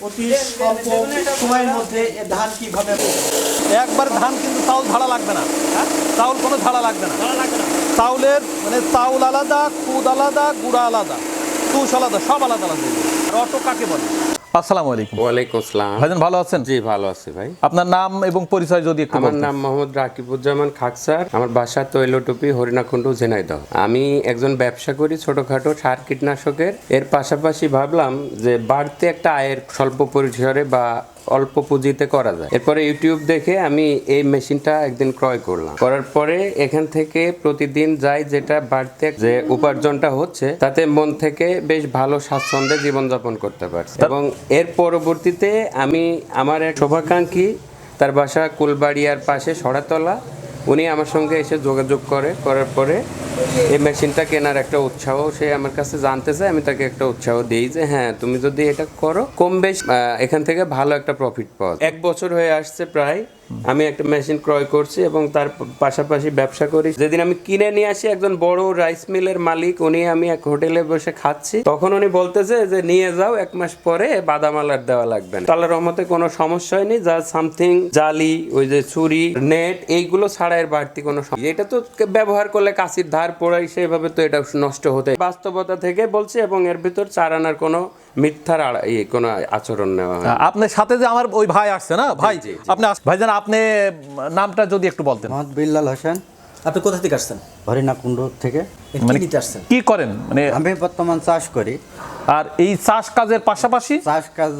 অতি স্বল্প সময়ের মধ্যে ধান কীভাবে একবার ধান কিন্তু চাউল ঝাড়া লাগবে না হ্যাঁ? চাউল কোনো ঝাড়া লাগবে না। ভালো লাগবে না। চাউলের মানে চাউল আলাদা কুদ আলাদা গুড়া আলাদা তুষ আলাদা সব আলাদা আলাদা। আর অটো কাকে বলে? আসসালামু আলাইকুম। ওয়ালাইকুম আসসালাম। ভাইজান ভালো আছেন? জি ভালো আছি ভাই। আপনার নাম এবং পরিচয় যদি একটু আমার নাম মোহাম্মদ রাকিবুজ্জামান খাকসার আমার বাসা তৈলটুপি হরিণাকুণ্ড ঝিনাইদহ। আমি একজন ব্যবসা করি ছোটখাটো সার কীটনাশকের। এর পাশাপাশি ভাবলাম যে বাড়তি একটা আয়ের স্বল্প পরিসরে বা অল্প পুঁজিতে করা যায়। এরপরে ইউটিউব দেখে আমি এই মেশিনটা একদিন ক্রয় করলাম। করার পরে এখান থেকে প্রতিদিন যাই যেটা বাড়তে যে উপার্জনটা হচ্ছে তাতে মন থেকে বেশ ভালো স্বাচ্ছন্দ্যে জীবনযাপন করতে পারছি। এবং এর পরবর্তীতে আমি আমার এক শোভাকাঙ্ক্ষী তার বাসা কুলবাড়িয়ার পাশে সরাতলা উনি আমার সঙ্গে এসে যোগাযোগ করে। করার পরে এই মেশিনটা কেনার একটা উৎসাহ সে আমার কাছে জানতে চায়, আমি তাকে একটা উৎসাহ দিই যে হ্যাঁ তুমি যদি এটা করো, কম বেশ এখান থেকে ভালো একটা প্রফিট পাওয়া এক বছর হয়ে আসছে প্রায়, আমি একটা মেশিন ক্রয় করছি এবং তার পাশাপাশি ব্যবসা করি। যেদিন আমি কিনে নিয়ে আসি, একজন বড় রাইস মিলের মালিক, উনি আমি এক হোটেলে বসে খাচ্ছি। তখন উনি বলতেছে যে, নিয়ে যাও, এক মাস পরে বাদাম আলার দেওয়া লাগবে না। তাহলে রহমতে কোনো সমস্যা হয়নি যা সামথিং জালি, ওই যে ছুরি নেট এইগুলো ছাড়া এর বাড়তি কোনো এটা তো ব্যবহার করলে কাশির ধার পড়াই সেভাবে তো এটা নষ্ট হতে বাস্তবতা থেকে বলছি এবং এর ভিতর চার আনার কোনো মিথ্যার ইয়ে, কোনো আচরণ নেওয়া হয় আপনার সাথে যে আমার ওই ভাই আসছে না? ভাই আপনি ভাইজান আপনি নামটা যদি একটু বলতেন। মোহাম্মদ বিল্লাল হোসেন। আপনি কোথা থেকে আসছেন? হরিণাকুণ্ড থেকে। মানে আসছেন? কি করেন? মানে আমি বর্তমান চাষ করি। আর এই চাষ কাজের পাশাপাশি? চাষ কাজ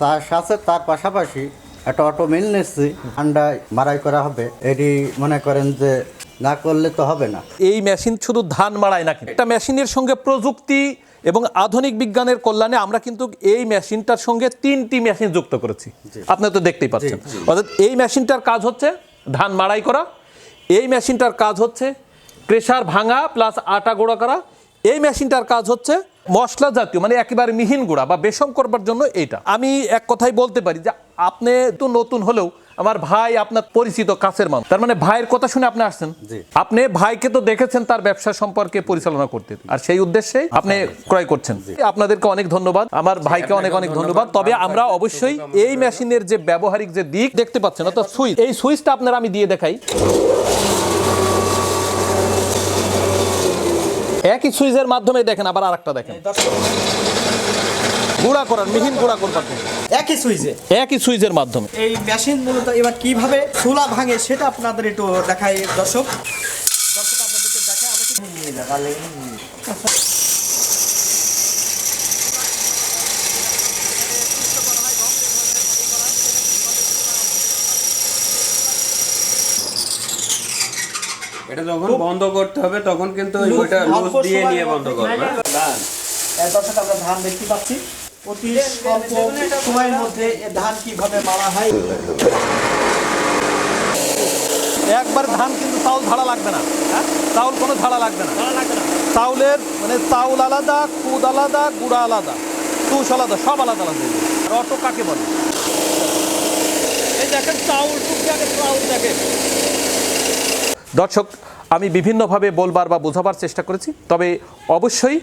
চাষ আছে তার পাশাপাশি একটা অটো মিল নিচ্ছি। ঠান্ডা মারাই করা হবে। এটি মনে করেন যে না করলে তো হবে না। এই মেশিন শুধু ধান মাড়ায় না কিন্তু একটা মেশিনের সঙ্গে প্রযুক্তি এবং আধুনিক বিজ্ঞানের কল্যাণে আমরা কিন্তু এই মেশিনটার সঙ্গে তিনটি মেশিন যুক্ত করেছি। আপনি তো দেখতেই পাচ্ছেন। অর্থাৎ এই মেশিনটার কাজ হচ্ছে ধান মাড়াই করা এই মেশিনটার কাজ হচ্ছে প্রেসার ভাঙা প্লাস আটা গুঁড়া করা এই মেশিনটার কাজ হচ্ছে মশলা জাতীয় মানে একেবারে মিহিন গুঁড়া বা বেসম করবার জন্য এইটা। আমি এক কথাই বলতে পারি যে আপনি তো নতুন হলেও আমার ভাই আপনার পরিচিত কাছের মানুষ। তার মানে ভাইয়ের কথা শুনে আপনি আসছেন? আপনি ভাইকে তো দেখেছেন তার ব্যবসা সম্পর্কে পরিচালনা করতে। আর সেই উদ্দেশ্যে আপনি ক্রয় করছেন। আপনাদেরকে অনেক ধন্যবাদ। আমার ভাইকে অনেক অনেক ধন্যবাদ। তবে আমরা অবশ্যই এই মেশিনের যে ব্যবহারিক যে দিক দেখতে পাচ্ছেন অর্থাৎ সুইচ। এই সুইচটা আপনারা আমি দিয়ে দেখাই। একই সুইচের মাধ্যমে দেখেন আবার আরেকটা দেখেন। গুঁড়া করার মিহিন গুঁড়া করবার। একই সুইচে? একই সুইচের মাধ্যমে। এই মেশিন মূলত এবার কীভাবে চুলা ভাঙে সেটা আপনাদের একটু দেখাই দর্শক। দর্শক আপনাদেরকে দেখায় আমরা এটা যখন বন্ধ করতে হবে তখন কিন্তু ওই ওইটা লুজ দিয়ে নিয়ে বন্ধ করবে। ধান। এ দর্শক আমরা ধান দেখতে পাচ্ছি। অতি স্বল্প সময়ের মধ্যে ধান কীভাবে মারা হয়। একবার ধান কিন্তু চাউল ঝাড়া লাগবে না হ্যাঁ? চাউল কোনো ঝাড়া লাগবে না। না। চাউলের মানে চাউল আলাদা খুদ আলাদা গুঁড়া আলাদা তুষ আলাদা সব আলাদা আলাদা আর অটো কাকে বলে? এই দেখেন চাউল টুকটাকে চাউল দেখেন। দর্শক আমি বিভিন্নভাবে বলবার বা বোঝাবার চেষ্টা করেছি তবে অবশ্যই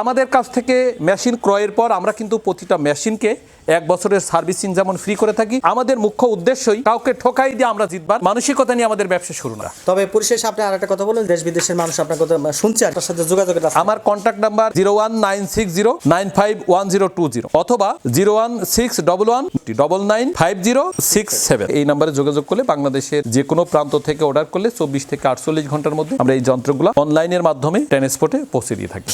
আমাদের কাছ থেকে মেশিন ক্রয়ের পর আমরা কিন্তু প্রতিটা মেশিনকে এক বছরের সার্ভিসিং যেমন ফ্রি করে থাকি আমাদের মুখ্য উদ্দেশ্যই কাউকে ঠকাই দিয়ে আমরা জিতবার। মানসিকতা নিয়ে আমাদের ব্যবসা শুরু না। তবে পরিশেষে আপনি আর একটা কথা বলেন দেশ বিদেশের মানুষ আপনার কথা শুনছে তার সাথে যোগাযোগ আমার contact number zero one nine six zero nine five one zero two zero অথবা zero one six double one double nine five zero six seven এই নাম্বারে যোগাযোগ করলে বাংলাদেশের যে কোনো প্রান্ত থেকে অর্ডার করলে চব্বিশ থেকে আটচল্লিশ ঘণ্টার মধ্যে আমরা এই যন্ত্রগুলো অনলাইনের মাধ্যমে ট্রান্সপোর্টে পৌঁছে দিয়ে থাকি।